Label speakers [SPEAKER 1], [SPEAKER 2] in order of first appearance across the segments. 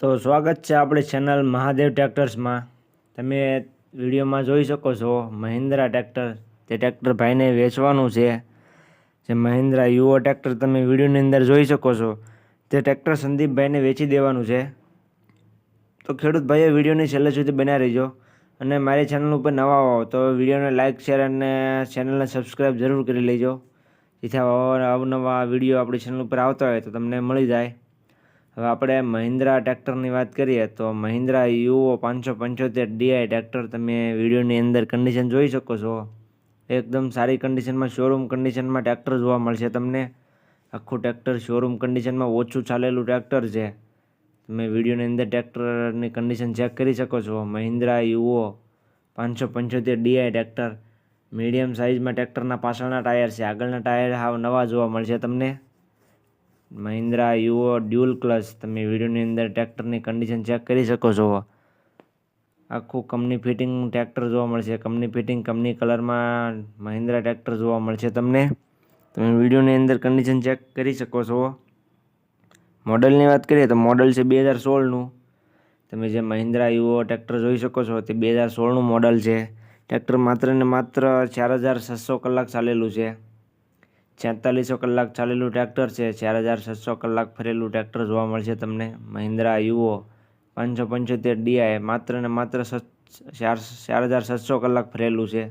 [SPEAKER 1] તો સ્વાગત છે આપણી ચેનલ મહાદેવ ટ્રેક્ટર્સમાં. તમે વિડીયોમાં જોઈ શકો છો મહિન્દ્રા ટ્રેક્ટર. તે ટ્રેક્ટર ભાઈને વેચવાનું છે. જે મહિન્દ્રા યુઓ ટ્રેક્ટર તમે વિડીયોની અંદર જોઈ શકો છો. તે ટ્રેક્ટર સંદીપભાઈને વેચી દેવાનું છે. તો ખેડૂત ભાઈઓ, વિડીયોની છેલ્લે સુધી બન્યા રહીજો. અને મારી ચેનલ ઉપર નવા હો તો વિડીયોને લાઇક શેર અને ચેનલને સબસ્ક્રાઈબ જરૂર કરી લેજો. જેથી અવનવા વીડિયો આપણી ચેનલ ઉપર આવતા હોય તો તમને મળી જાય. હવે આપણે મહિન્દ્રા ટ્રેક્ટરની વાત કરીએ તો મહિન્દ્રા યુઓ પાંચસો પંચોતેર ડીઆઈ ટ્રેક્ટર તમે વિડીયોની અંદર કન્ડિશન જોઈ શકો છો. એકદમ સારી કન્ડિશનમાં શોરૂમ કન્ડિશનમાં ટ્રેક્ટર જોવા મળશે તમને. આખું ટ્રેક્ટર શોરૂમ કન્ડિશનમાં ઓછું ચાલેલું ટ્રેક્ટર છે. તમે વિડીયોની અંદર ટ્રેક્ટરની કન્ડિશન ચેક કરી શકો છો. મહિન્દ્રા યુઓ પાંચસો પંચોતેર ડીઆઈ ટ્રેક્ટર. મીડિયમ સાઇઝમાં ટ્રેક્ટરના પાછળના ટાયર છે. આગળના ટાયર હાવ નવા જોવા મળશે તમને. Mahindra Yuvo dual clutch. તમે વિડીયોની અંદર ટ્રેક્ટરની કન્ડિશન ચેક કરી શકો છો. આખું કંપની ફિટિંગ ટ્રેક્ટર જોવા મળશે. કંપની ફિટિંગ કંપની કલરમાં મહિન્દ્રા ટ્રેક્ટર જોવા મળશે તમને. તમે વિડીયોની અંદર કન્ડિશન ચેક કરી શકો છો. મોડલની વાત કરીએ તો મોડલ છે બે હજાર સોળનું તમે જે મહિન્દ્રા યુઓ ટ્રેક્ટર જોઈ શકો છો, તે બે હજાર સોળનું મોડલ છે. ટ્રેક્ટર માત્ર ને માત્ર ચાર હજાર છસો કલાક ચાલેલું છે. છેતાલીસો કલાક ચાલેલું ટ્રેક્ટર છે. ચાર હજાર છસો કલાક ફરેલું ટ્રેક્ટર જોવા મળશે તમને. મહિન્દ્રા યુઓ પાંચસો પંચોતેર ડીઆઈ માત્ર ને માત્ર ચાર ચાર હજાર છસો કલાક ફરેલું છે.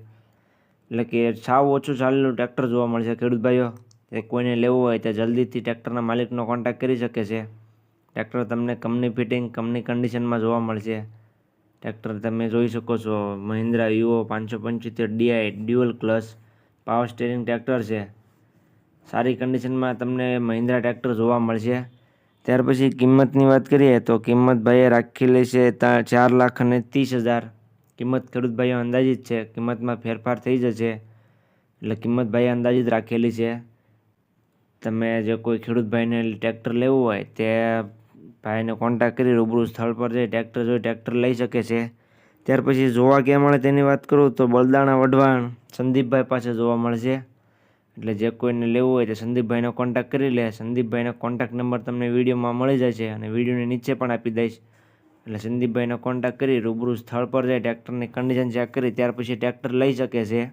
[SPEAKER 1] એટલે કે સાવ ઓછું ચાલેલું ટ્રેક્ટર જોવા મળશે. ખેડૂત ભાઈઓ એ કોઈને લેવું હોય તો જલ્દીથી ટ્રેક્ટરના માલિકનો કોન્ટેક્ટ કરી શકે છે. ટ્રેક્ટર તમને કંપની ફિટિંગ કંપની કન્ડિશનમાં જોવા મળશે. ટ્રેક્ટર તમે જોઈ શકો છો. મહિન્દ્રા યુઓ પાંચસો પંચોતેર DI dual clutch power steering tractor છે. સારી કન્ડિશનમાં તમને મહિન્દ્રા ટ્રેક્ટર જોવા મળશે. ત્યાર પછી કિંમતની વાત કરીએ તો કિંમત ભાઈએ રાખેલી છે ચાર લાખ અને ત્રીસ હજાર. કિંમત ખેડૂત ભાઈઓ અંદાજિત છે, કિંમતમાં ફેરફાર થઈ જશે. એટલે કિંમત ભાઈએ અંદાજિત રાખેલી છે. તમે જો કોઈ ખેડૂત ભાઈને ટ્રેક્ટર લેવું હોય, તે ભાઈને કોન્ટેક્ટ કરી રૂબરૂ સ્થળ પર જઈ ટ્રેક્ટર જોઈ ટ્રેક્ટર લઈ શકે છે. ત્યાર પછી જોવા ક્યાં મળે તેની વાત કરું તો બલદાણા વઢવાણ સંદીપભાઈ પાસે જોવા મળશે. એટલે જે કોઈને લેવું હોય તે સંદીપભાઈનો કોન્ટેક્ટ કરી લે. સંદીપભાઈનો કોન્ટેક્ટ નંબર તમને વિડીયોમાં મળી જાય છે અને વિડીયોની નીચે પણ આપી દઈશ. એટલે સંદીપભાઈનો કોન્ટેક્ટ કરી રૂબરૂ સ્થળ પર જઈ ટ્રેક્ટરની કન્ડિશન ચેક કરી, ત્યાર પછી ટ્રેક્ટર લઈ શકે છે.